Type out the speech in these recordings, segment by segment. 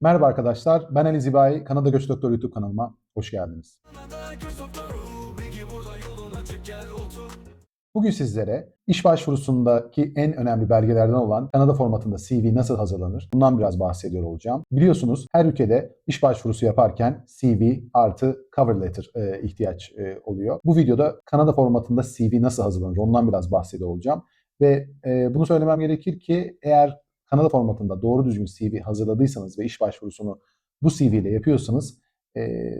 Merhaba arkadaşlar, ben Ali Zibai, Kanada Göç Doktoru YouTube kanalıma hoş geldiniz. Bugün sizlere iş başvurusundaki en önemli belgelerden olan Kanada formatında CV nasıl hazırlanır? Bundan biraz bahsediyor olacağım. Biliyorsunuz her ülkede iş başvurusu yaparken CV artı cover letter e, ihtiyaç e, oluyor. Bu videoda Kanada formatında CV nasıl hazırlanır? Ondan biraz bahsediyor olacağım. Ve e, bunu söylemem gerekir ki eğer Kanada formatında doğru düzgün CV hazırladıysanız ve iş başvurusunu bu CV ile yapıyorsanız e,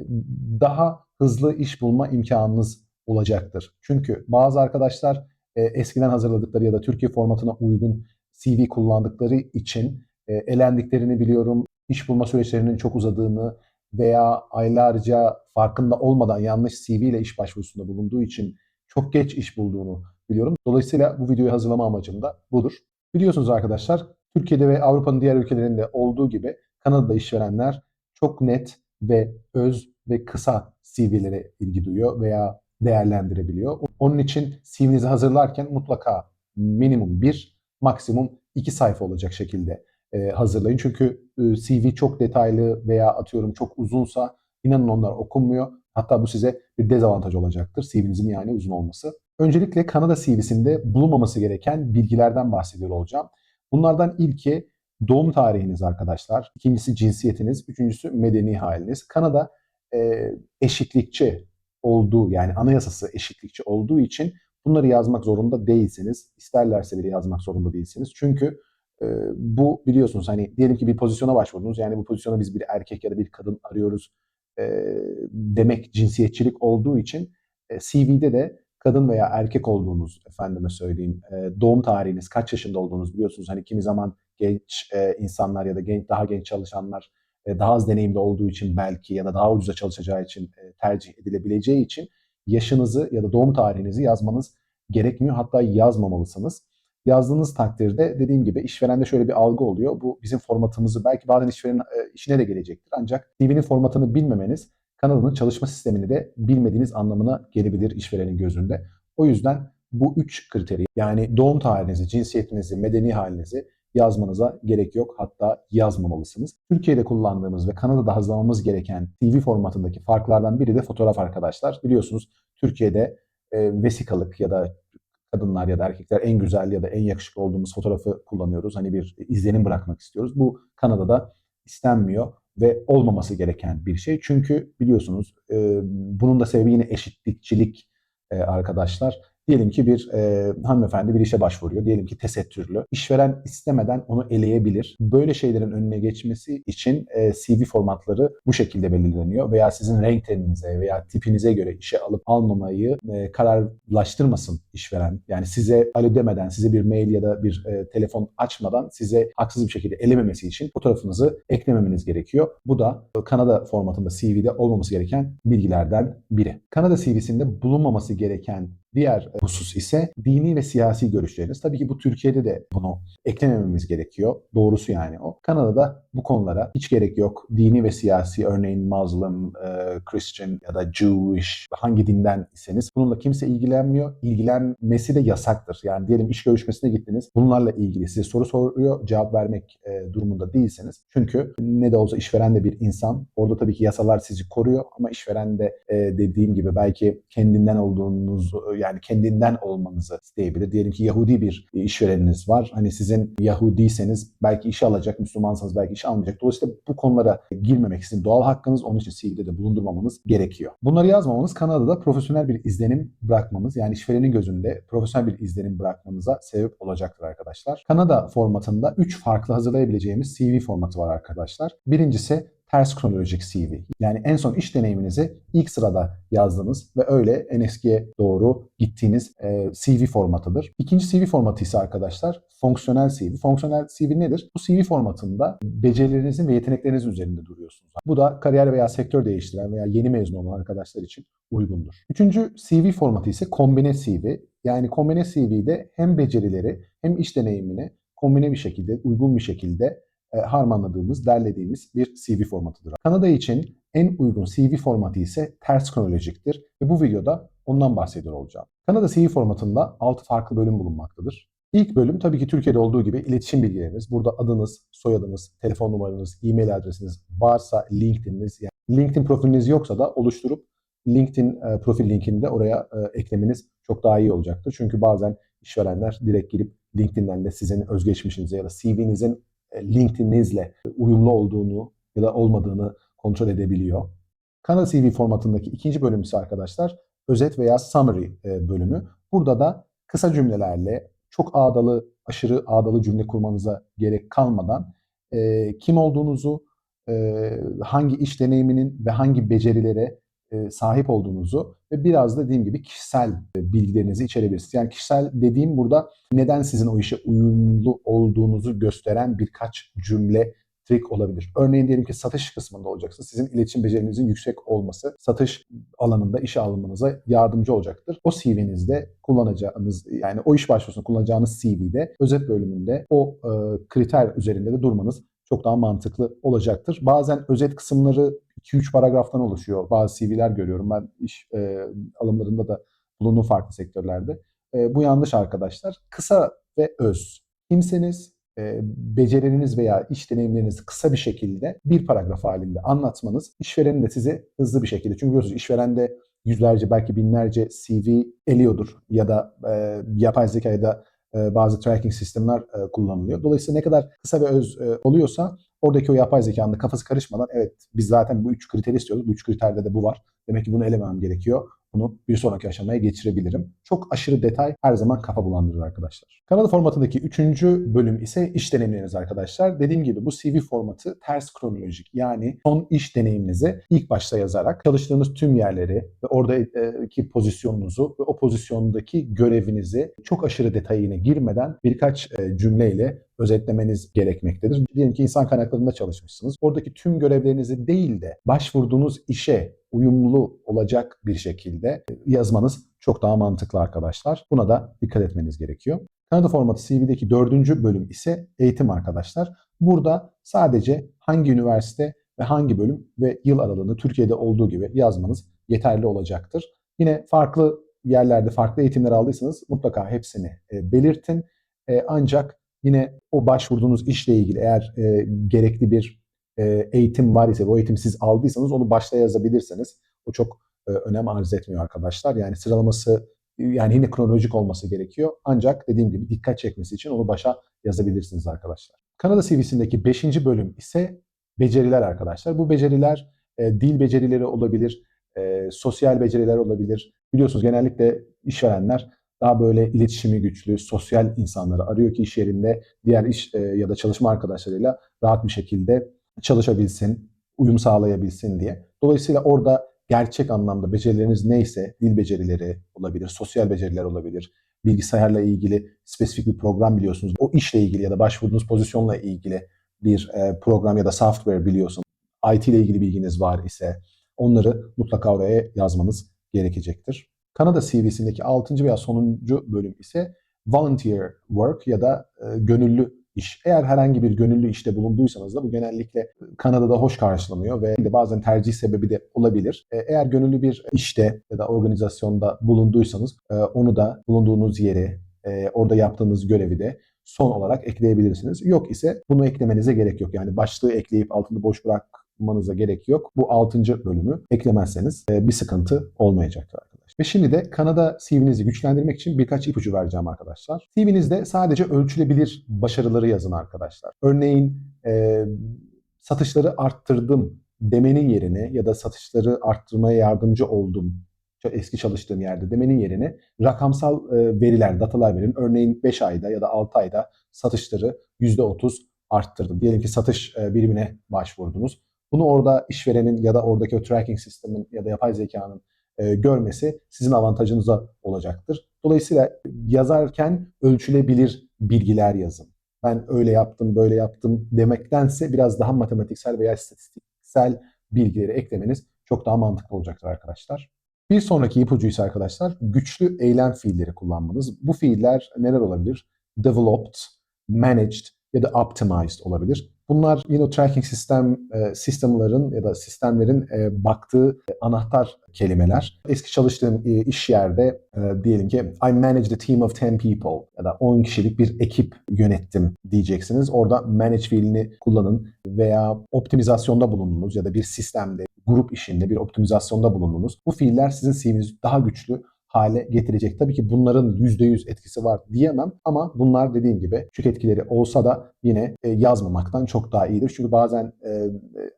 daha hızlı iş bulma imkanınız olacaktır. Çünkü bazı arkadaşlar e, eskiden hazırladıkları ya da Türkiye formatına uygun CV kullandıkları için e, elendiklerini biliyorum. İş bulma süreçlerinin çok uzadığını veya aylarca farkında olmadan yanlış CV ile iş başvurusunda bulunduğu için çok geç iş bulduğunu biliyorum. Dolayısıyla bu videoyu hazırlama amacım da budur. Biliyorsunuz arkadaşlar Türkiye'de ve Avrupa'nın diğer ülkelerinde olduğu gibi Kanada'da işverenler çok net ve öz ve kısa CV'lere ilgi duyuyor veya değerlendirebiliyor. Onun için CV'nizi hazırlarken mutlaka minimum bir, maksimum iki sayfa olacak şekilde e, hazırlayın. Çünkü e, CV çok detaylı veya atıyorum çok uzunsa inanın onlar okunmuyor. Hatta bu size bir dezavantaj olacaktır CV'nizin yani uzun olması. Öncelikle Kanada CV'sinde bulunmaması gereken bilgilerden bahsediyor olacağım. Bunlardan ilki doğum tarihiniz arkadaşlar. İkincisi cinsiyetiniz. Üçüncüsü medeni haliniz. Kanada e, eşitlikçi olduğu yani anayasası eşitlikçi olduğu için bunları yazmak zorunda değilsiniz. İsterlerse bile yazmak zorunda değilsiniz. Çünkü e, bu biliyorsunuz hani diyelim ki bir pozisyona başvurdunuz. Yani bu pozisyona biz bir erkek ya da bir kadın arıyoruz e, demek cinsiyetçilik olduğu için e, CV'de de kadın veya erkek olduğunuz efendime söyleyeyim e, doğum tarihiniz kaç yaşında olduğunuz biliyorsunuz. Hani kimi zaman genç e, insanlar ya da genç daha genç çalışanlar e, daha az deneyimli olduğu için belki ya da daha ucuza çalışacağı için tercih edilebileceği için yaşınızı ya da doğum tarihinizi yazmanız gerekmiyor. Hatta yazmamalısınız. Yazdığınız takdirde dediğim gibi işverende şöyle bir algı oluyor. Bu bizim formatımızı belki bazen işverenin işine de gelecektir. Ancak CV'nin formatını bilmemeniz Kanada'nın çalışma sistemini de bilmediğiniz anlamına gelebilir işverenin gözünde. O yüzden bu üç kriteri yani doğum tarihinizi, cinsiyetinizi, medeni halinizi yazmanıza gerek yok. Hatta yazmamalısınız. Türkiye'de kullandığımız ve Kanada'da hazırlamamız gereken TV formatındaki farklardan biri de fotoğraf arkadaşlar. Biliyorsunuz Türkiye'de e, vesikalık ya da kadınlar ya da erkekler en güzel ya da en yakışıklı olduğumuz fotoğrafı kullanıyoruz. Hani bir izlenim bırakmak istiyoruz. Bu Kanada'da istenmiyor ve olmaması gereken bir şey. Çünkü biliyorsunuz e, bunun da sebebi yine eşitlikçilik e, arkadaşlar. Diyelim ki bir e, hanımefendi bir işe başvuruyor. Diyelim ki tesettürlü. İşveren istemeden onu eleyebilir. Böyle şeylerin önüne geçmesi için e, CV formatları bu şekilde belirleniyor. Veya sizin renk teninize veya tipinize göre işe alıp almamayı e, kararlaştırmasın işveren. Yani size alo demeden, size bir mail ya da bir e, telefon açmadan size haksız bir şekilde elememesi için fotoğrafınızı eklememeniz gerekiyor. Bu da Kanada formatında CV'de olmaması gereken bilgilerden biri. Kanada CV'sinde bulunmaması gereken Diğer husus ise dini ve siyasi görüşleriniz. Tabii ki bu Türkiye'de de bunu eklemememiz gerekiyor. Doğrusu yani o. Kanada'da bu konulara hiç gerek yok. Dini ve siyasi örneğin Muslim, e, Christian ya da Jewish hangi dinden iseniz bununla kimse ilgilenmiyor. İlgilenmesi de yasaktır. Yani diyelim iş görüşmesine gittiniz. Bunlarla ilgili size soru soruyor. Cevap vermek e, durumunda değilseniz. Çünkü ne de olsa işveren de bir insan. Orada tabii ki yasalar sizi koruyor ama işveren de e, dediğim gibi belki kendinden olduğunuz yani kendinden olmanızı isteyebilir. Diyelim ki Yahudi bir işvereniniz var. Hani sizin Yahudiyseniz belki işe alacak, Müslümansanız belki işe almayacak. Dolayısıyla bu konulara girmemek sizin doğal hakkınız. Onun için CV'de de bulundurmamanız gerekiyor. Bunları yazmamamız Kanada'da profesyonel bir izlenim bırakmamız yani işverenin gözünde profesyonel bir izlenim bırakmanıza sebep olacaktır arkadaşlar. Kanada formatında 3 farklı hazırlayabileceğimiz CV formatı var arkadaşlar. Birincisi ters kronolojik CV. Yani en son iş deneyiminizi ilk sırada yazdığınız ve öyle en eskiye doğru gittiğiniz e, CV formatıdır. İkinci CV formatı ise arkadaşlar fonksiyonel CV. Fonksiyonel CV nedir? Bu CV formatında becerilerinizin ve yeteneklerinizin üzerinde duruyorsunuz. Bu da kariyer veya sektör değiştiren veya yeni mezun olan arkadaşlar için uygundur. Üçüncü CV formatı ise kombine CV. Yani kombine CV'de hem becerileri hem iş deneyimini kombine bir şekilde, uygun bir şekilde e, harmanladığımız, derlediğimiz bir CV formatıdır. Kanada için en uygun CV formatı ise ters kronolojiktir ve bu videoda ondan bahsediyor olacağım. Kanada CV formatında 6 farklı bölüm bulunmaktadır. İlk bölüm tabii ki Türkiye'de olduğu gibi iletişim bilgileriniz. Burada adınız, soyadınız, telefon numaranız, e-mail adresiniz varsa LinkedIn'iniz, yani LinkedIn profiliniz yoksa da oluşturup LinkedIn e, profil linkini de oraya e, eklemeniz çok daha iyi olacaktır. Çünkü bazen işverenler direkt girip LinkedIn'den de sizin özgeçmişinize ya da CV'nizin LinkedIn'inizle uyumlu olduğunu ya da olmadığını kontrol edebiliyor. Kanal CV formatındaki ikinci bölüm ise arkadaşlar özet veya summary e, bölümü. Burada da kısa cümlelerle çok ağdalı, aşırı ağdalı cümle kurmanıza gerek kalmadan e, kim olduğunuzu, e, hangi iş deneyiminin ve hangi becerilere e, sahip olduğunuzu ve biraz da dediğim gibi kişisel e, bilgilerinizi içerebilirsiniz. Yani kişisel dediğim burada neden sizin o işe uyumlu olduğunuzu gösteren birkaç cümle trik olabilir. Örneğin diyelim ki satış kısmında olacaksın. Sizin iletişim becerinizin yüksek olması satış alanında işe almanıza yardımcı olacaktır. O CV'nizde kullanacağınız yani o iş başvurusunda kullanacağınız CV'de özet bölümünde o e, kriter üzerinde de durmanız çok daha mantıklı olacaktır. Bazen özet kısımları 2-3 paragraftan oluşuyor. Bazı CV'ler görüyorum. Ben iş e, alımlarında da bulunduğum farklı sektörlerde. E, bu yanlış arkadaşlar. Kısa ve öz. Kimseniz, e, becerileriniz veya iş deneyimlerinizi kısa bir şekilde bir paragraf halinde anlatmanız işverenin de sizi hızlı bir şekilde çünkü biliyorsunuz işveren de yüzlerce belki binlerce CV eliyordur ya da e, yapay zekayda e, bazı tracking sistemler e, kullanılıyor. Dolayısıyla ne kadar kısa ve öz e, oluyorsa oradaki o yapay zekanın kafası karışmadan evet biz zaten bu üç kriteri istiyoruz. Bu üç kriterde de bu var. Demek ki bunu elemem gerekiyor. Bunu bir sonraki aşamaya geçirebilirim. Çok aşırı detay her zaman kafa bulandırır arkadaşlar. Kanal formatındaki üçüncü bölüm ise iş deneyimleriniz arkadaşlar. Dediğim gibi bu CV formatı ters kronolojik. Yani son iş deneyiminizi ilk başta yazarak çalıştığınız tüm yerleri ve oradaki pozisyonunuzu ve o pozisyondaki görevinizi çok aşırı detayına girmeden birkaç e, cümleyle özetlemeniz gerekmektedir. Diyelim ki insan kaynaklarında çalışmışsınız. Oradaki tüm görevlerinizi değil de başvurduğunuz işe uyumlu olacak bir şekilde yazmanız çok daha mantıklı arkadaşlar. Buna da dikkat etmeniz gerekiyor. Kanada formatı CV'deki dördüncü bölüm ise eğitim arkadaşlar. Burada sadece hangi üniversite ve hangi bölüm ve yıl aralığını Türkiye'de olduğu gibi yazmanız yeterli olacaktır. Yine farklı yerlerde farklı eğitimler aldıysanız mutlaka hepsini e, belirtin. E, ancak yine o başvurduğunuz işle ilgili eğer e, gerekli bir e, eğitim var ise, bu eğitimi siz aldıysanız onu başta yazabilirseniz o çok e, önem arz etmiyor arkadaşlar. Yani sıralaması yani yine kronolojik olması gerekiyor. Ancak dediğim gibi dikkat çekmesi için onu başa yazabilirsiniz arkadaşlar. Kanada CV'sindeki 5. bölüm ise beceriler arkadaşlar. Bu beceriler e, dil becerileri olabilir, sosyal beceriler olabilir. Biliyorsunuz genellikle işverenler daha böyle iletişimi güçlü, sosyal insanları arıyor ki iş yerinde diğer iş ya da çalışma arkadaşlarıyla rahat bir şekilde çalışabilsin, uyum sağlayabilsin diye. Dolayısıyla orada gerçek anlamda becerileriniz neyse, dil becerileri olabilir, sosyal beceriler olabilir, bilgisayarla ilgili spesifik bir program biliyorsunuz. O işle ilgili ya da başvurduğunuz pozisyonla ilgili bir e, program ya da software biliyorsunuz. IT ile ilgili bilginiz var ise onları mutlaka oraya yazmanız gerekecektir. Kanada CV'sindeki 6. veya sonuncu bölüm ise volunteer work ya da e, gönüllü iş. Eğer herhangi bir gönüllü işte bulunduysanız da bu genellikle Kanada'da hoş karşılanıyor ve de bazen tercih sebebi de olabilir. E, eğer gönüllü bir işte ya da organizasyonda bulunduysanız e, onu da bulunduğunuz yeri, e, orada yaptığınız görevi de son olarak ekleyebilirsiniz. Yok ise bunu eklemenize gerek yok. Yani başlığı ekleyip altını boş bırakmanıza gerek yok. Bu 6. bölümü eklemezseniz bir sıkıntı olmayacaktır. Ve şimdi de Kanada CV'nizi güçlendirmek için birkaç ipucu vereceğim arkadaşlar. CV'nizde sadece ölçülebilir başarıları yazın arkadaşlar. Örneğin e, satışları arttırdım demenin yerine ya da satışları arttırmaya yardımcı oldum eski çalıştığım yerde demenin yerine rakamsal e, veriler, datalar verin. Örneğin 5 ayda ya da 6 ayda satışları %30 arttırdım. Diyelim ki satış e, birimine başvurdunuz. Bunu orada işverenin ya da oradaki o tracking sistemin ya da yapay zekanın e, görmesi sizin avantajınıza olacaktır. Dolayısıyla yazarken ölçülebilir bilgiler yazın. Ben öyle yaptım, böyle yaptım demektense biraz daha matematiksel veya istatistiksel bilgileri eklemeniz çok daha mantıklı olacaktır arkadaşlar. Bir sonraki ipucu ise arkadaşlar güçlü eylem fiilleri kullanmanız. Bu fiiller neler olabilir? Developed, managed ya da optimized olabilir. Bunlar yine tracking sistem e, sistemlerin ya da sistemlerin e, baktığı e, anahtar kelimeler. Eski çalıştığım e, iş yerde e, diyelim ki I managed a team of 10 people ya da 10 kişilik bir ekip yönettim diyeceksiniz. Orada manage fiilini kullanın veya optimizasyonda bulundunuz ya da bir sistemde, grup işinde bir optimizasyonda bulundunuz. Bu fiiller sizin CV'nizi daha güçlü hale getirecek. Tabii ki bunların %100 etkisi var diyemem ama bunlar dediğim gibi küçük etkileri olsa da yine e, yazmamaktan çok daha iyidir. Çünkü bazen e, e,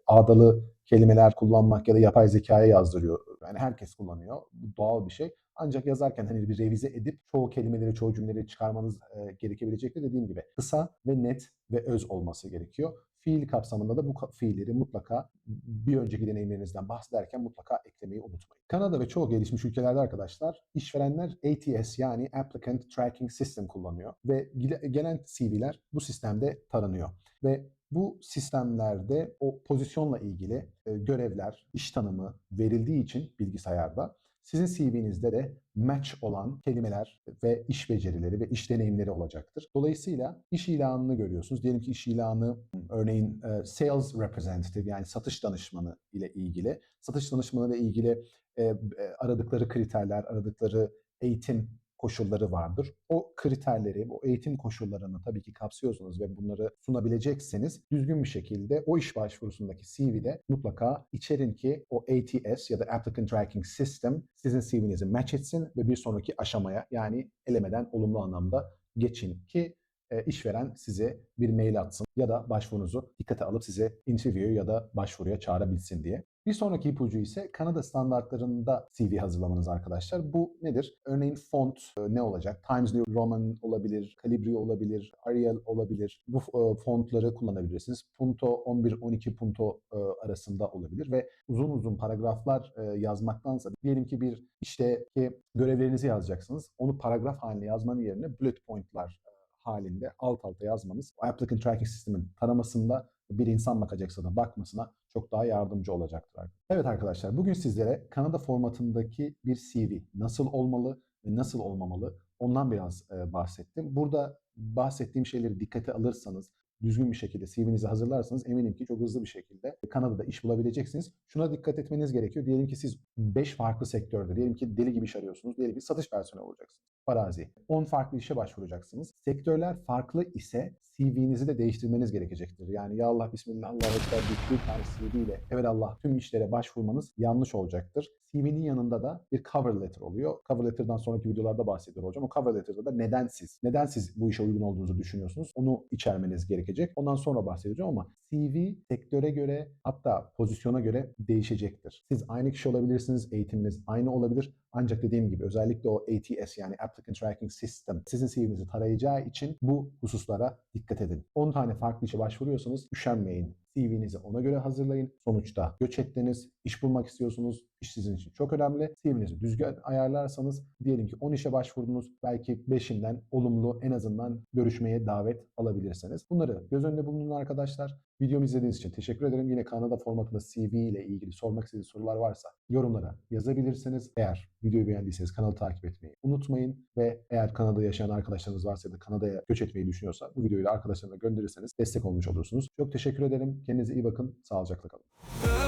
ağdalı kelimeler kullanmak ya da yapay zekaya yazdırıyor. Yani herkes kullanıyor. Bu doğal bir şey. Ancak yazarken hani bir revize edip çoğu kelimeleri, çoğu cümleleri çıkarmanız e, gerekebilecektir. Dediğim gibi kısa ve net ve öz olması gerekiyor. Fiil kapsamında da bu fiilleri mutlaka bir önceki deneyimlerinizden bahsederken mutlaka eklemeyi unutmayın. Kanada ve çoğu gelişmiş ülkelerde arkadaşlar işverenler ATS yani Applicant Tracking System kullanıyor ve gelen CV'ler bu sistemde taranıyor ve bu sistemlerde o pozisyonla ilgili e, görevler, iş tanımı verildiği için bilgisayarda sizin CV'nizde de match olan kelimeler ve iş becerileri ve iş deneyimleri olacaktır. Dolayısıyla iş ilanını görüyorsunuz. Diyelim ki iş ilanı örneğin e, sales representative yani satış danışmanı ile ilgili. Satış danışmanı ile ilgili e, e, aradıkları kriterler, aradıkları eğitim koşulları vardır. O kriterleri, o eğitim koşullarını tabii ki kapsıyorsunuz ve bunları sunabilecekseniz düzgün bir şekilde o iş başvurusundaki CV'de mutlaka içerin ki o ATS ya da Applicant Tracking System sizin CV'nizi match etsin ve bir sonraki aşamaya yani elemeden olumlu anlamda geçin ki e, işveren size bir mail atsın ya da başvurunuzu dikkate alıp size interview ya da başvuruya çağırabilsin diye. Bir sonraki ipucu ise Kanada standartlarında CV hazırlamanız arkadaşlar. Bu nedir? Örneğin font e, ne olacak? Times New Roman olabilir, Calibri olabilir, Arial olabilir. Bu e, fontları kullanabilirsiniz. Punto 11-12 punto e, arasında olabilir ve uzun uzun paragraflar yazmaktansa diyelim ki bir işteki görevlerinizi yazacaksınız. Onu paragraf haline yazmanın yerine bullet point'lar halinde alt alta yazmanız applicant tracking sistemin taramasında bir insan bakacaksa da bakmasına çok daha yardımcı olacaktır. Evet arkadaşlar bugün sizlere Kanada formatındaki bir CV nasıl olmalı ve nasıl olmamalı ondan biraz e, bahsettim. Burada bahsettiğim şeyleri dikkate alırsanız düzgün bir şekilde CV'nizi hazırlarsanız eminim ki çok hızlı bir şekilde Kanada'da iş bulabileceksiniz. Şuna dikkat etmeniz gerekiyor. Diyelim ki siz 5 farklı sektörde, diyelim ki deli gibi iş arıyorsunuz. Diyelim ki satış personeli olacaksınız. Farazi. 10 farklı işe başvuracaksınız. Sektörler farklı ise CV'nizi de değiştirmeniz gerekecektir. Yani ya Allah bismillah Allah ekber bir tane CV ile Allah tüm işlere başvurmanız yanlış olacaktır. CV'nin yanında da bir cover letter oluyor. Cover letter'dan sonraki videolarda bahsediyor olacağım. O cover letter'da da neden siz, neden siz bu işe uygun olduğunuzu düşünüyorsunuz onu içermeniz gerekecek. Ondan sonra bahsedeceğim ama CV sektöre göre hatta pozisyona göre değişecektir. Siz aynı kişi olabilirsiniz, eğitiminiz aynı olabilir. Ancak dediğim gibi özellikle o ATS yani Applicant Tracking System sizin CV'nizi tarayacağı için bu hususlara dikkat edin. 10 tane farklı işe başvuruyorsanız üşenmeyin. CV'nizi ona göre hazırlayın. Sonuçta göç ettiniz, iş bulmak istiyorsunuz. İş sizin için çok önemli. CV'nizi düzgün ayarlarsanız diyelim ki 10 işe başvurdunuz. Belki 5'inden olumlu en azından görüşmeye davet alabilirsiniz. Bunları göz önünde bulundurun arkadaşlar. Videomu izlediğiniz için teşekkür ederim. Yine Kanada formatında CV ile ilgili sormak istediğiniz sorular varsa yorumlara yazabilirsiniz. Eğer videoyu beğendiyseniz kanalı takip etmeyi unutmayın ve eğer Kanada'da yaşayan arkadaşlarınız varsa ya da Kanada'ya göç etmeyi düşünüyorsa bu videoyu da arkadaşlarına gönderirseniz destek olmuş olursunuz. Çok teşekkür ederim. Kendinize iyi bakın. Sağlıcakla kalın.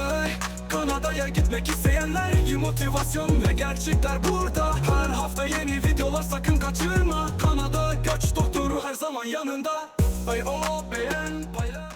Kanada'ya gitmek isteyenler iyi motivasyon ve gerçekler burada. Her hafta yeni videolar sakın kaçırma. Kanada göç doktoru her zaman yanında. Ay o beğen paylaş